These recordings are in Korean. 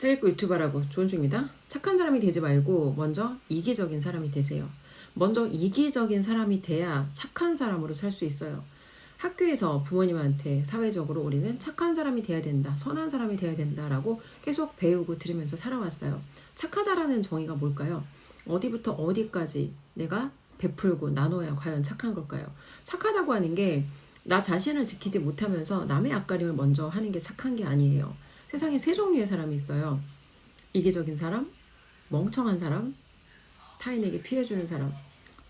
짤고 유튜버라고 좋은 중입니다. 착한 사람이 되지 말고 먼저 이기적인 사람이 되세요. 먼저 이기적인 사람이 돼야 착한 사람으로 살 수 있어요. 학교에서 부모님한테 사회적으로 우리는 착한 사람이 돼야 된다, 선한 사람이 돼야 된다라고 계속 배우고 들으면서 살아왔어요. 착하다라는 정의가 뭘까요? 어디부터 어디까지 내가 베풀고 나눠야 과연 착한 걸까요? 착하다고 하는 게 나 자신을 지키지 못하면서 남의 앞가림을 먼저 하는 게 착한 게 아니에요. 세상에 세 종류의 사람이 있어요. 이기적인 사람, 멍청한 사람, 타인에게 피해주는 사람.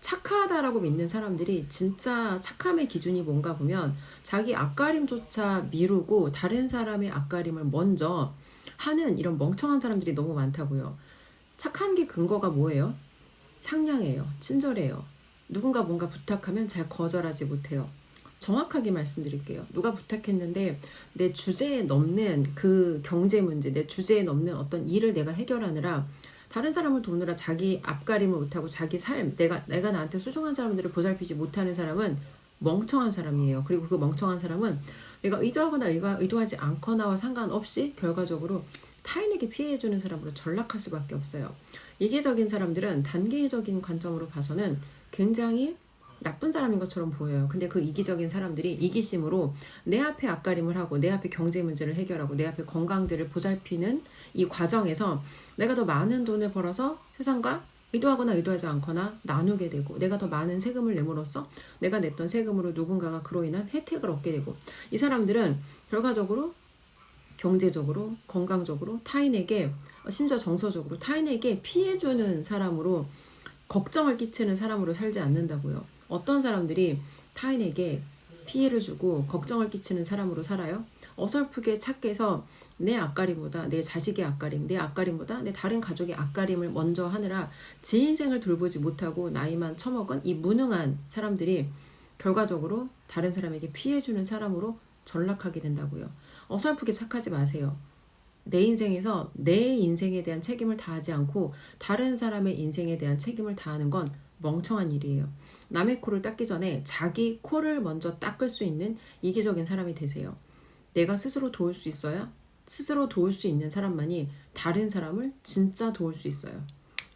착하다라고 믿는 사람들이 진짜 착함의 기준이 뭔가 보면 자기 앞가림조차 미루고 다른 사람의 앞가림을 먼저 하는 이런 멍청한 사람들이 너무 많다고요. 착한 게 근거가 뭐예요? 상냥해요. 친절해요. 누군가 뭔가 부탁하면 잘 거절하지 못해요. 정확하게 말씀드릴게요. 누가 부탁했는데 내 주제에 넘는 그 경제 문제, 내 주제에 넘는 어떤 일을 내가 해결하느라 다른 사람을 돕느라 자기 앞가림을 못하고 자기 삶, 내가 내가 나한테 소중한 사람들을 보살피지 못하는 사람은 멍청한 사람이에요. 그리고 그 멍청한 사람은 내가 의도하거나 의가- 의도하지 않거나와 상관없이 결과적으로 타인에게 피해주는 사람으로 전락할 수밖에 없어요. 이기적인 사람들은 단계적인 관점으로 봐서는 굉장히 나쁜 사람인 것처럼 보여요. 근데 그 이기적인 사람들이 이기심으로 내 앞에 앞가림을 하고 내 앞에 경제 문제를 해결하고 내 앞에 건강들을 보살피는 이 과정에서 내가 더 많은 돈을 벌어서 세상과 의도하거나 의도하지 않거나 나누게 되고 내가 더 많은 세금을 내므로써 내가 냈던 세금으로 누군가가 그로 인한 혜택을 얻게 되고 이 사람들은 결과적으로 경제적으로 건강적으로 타인에게 심지어 정서적으로 타인에게 피해주는 사람으로 걱정을 끼치는 사람으로 살지 않는다고요. 어떤 사람들이 타인에게 피해를 주고 걱정을 끼치는 사람으로 살아요? 어설프게 착해서 내 앞가림보다 내 자식의 앞가림, 내 앞가림보다 내 다른 가족의 앞가림을 먼저 하느라 제 인생을 돌보지 못하고 나이만 처먹은 이 무능한 사람들이 결과적으로 다른 사람에게 피해주는 사람으로 전락하게 된다고요. 어설프게 착하지 마세요. 내 인생에서 내 인생에 대한 책임을 다하지 않고 다른 사람의 인생에 대한 책임을 다하는 건 멍청한 일이에요. 남의 코를 닦기 전에 자기 코를 먼저 닦을 수 있는 이기적인 사람이 되세요. 내가 스스로 도울 수 있어야 스스로 도울 수 있는 사람만이 다른 사람을 진짜 도울 수 있어요.